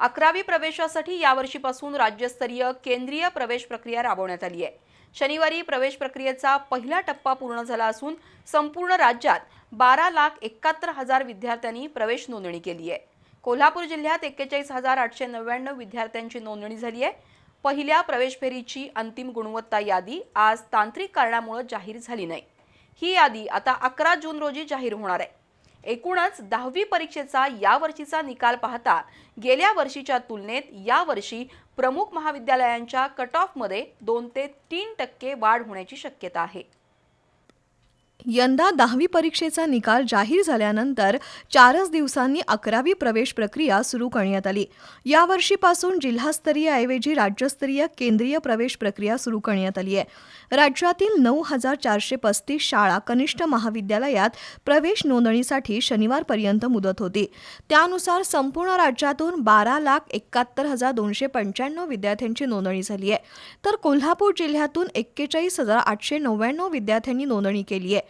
अकरावी प्रवेशासाठी यावर्षीपासून राज्यस्तरीय केंद्रीय प्रवेश प्रक्रिया राबवण्यात आली आहे. शनिवारी प्रवेश प्रक्रियेचा पहिला टप्पा पूर्ण झाला असून संपूर्ण राज्यात बारा लाख एकाहत्तर हजार विद्यार्थ्यांनी प्रवेश नोंदणी केली आहे. कोल्हापूर जिल्ह्यात एक्केचाळीस हजार आठशे नव्याण्णव विद्यार्थ्यांची नोंदणी झाली आहे. पहिल्या प्रवेश फेरीची अंतिम गुणवत्ता यादी आज तांत्रिक कारणामुळे जाहीर झाली नाही. ही यादी आता अकरा जून रोजी जाहीर होणार आहे. एकूणच दहावी परीक्षेचा यावर्षीचा निकाल पाहता गेल्या वर्षीच्या तुलनेत यावर्षी प्रमुख महाविद्यालयांच्या कट ऑफमध्ये दोन ते तीन टक्के वाढ होण्याची शक्यता आहे. यंदा दहावी परीक्षेचा निकाल जाहीर झाल्यानंतर चारच दिवसांनी अकरावी प्रवेश प्रक्रिया सुरू करण्यात आली. यावर्षीपासून जिल्हास्तरीय ऐवजी राज्यस्तरीय केंद्रीय प्रवेश प्रक्रिया सुरू करण्यात आली आहे. राज्यातील नऊ हजार चारशे पस्तीस शाळा कनिष्ठ महाविद्यालयात प्रवेश नोंदणीसाठी शनिवारपर्यंत मुदत होती. त्यानुसार संपूर्ण राज्यातून बारा लाख एकाहत्तर हजार दोनशे पंच्याण्णव विद्यार्थ्यांची नोंदणी झाली आहे. तर कोल्हापूर जिल्ह्यातून एक्केचाळीस हजार आठशे नव्याण्णव विद्यार्थ्यांनी नोंदणी केली आहे.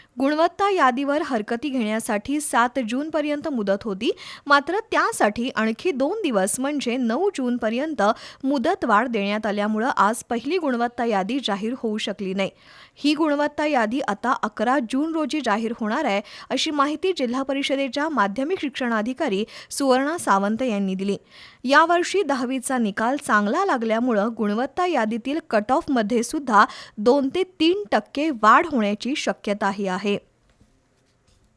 गुणवत्ता यादीवर हरकती घेण्यासाठी सात जूनपर्यंत मुदत होती. मात्र त्यासाठी आणखी दोन दिवस म्हणजे नऊ जूनपर्यंत मुदतवाढ देण्यात आल्यामुळं आज पहिली गुणवत्ता यादी जाहीर होऊ शकली नाही. ही गुणवत्ता यादी आता अकरा जून रोजी जाहीर होणार आहे अशी माहिती जिल्हा परिषदेच्या माध्यमिक शिक्षणाधिकारी सुवर्णा सावंत यांनी दिली. यावर्षी दहावीचा निकाल चांगला लागल्यामुळं गुणवत्ता यादीतील कट ऑफमध्ये सुद्धा दोन ते तीन टक्के वाढ होण्याची शक्यताही आहे.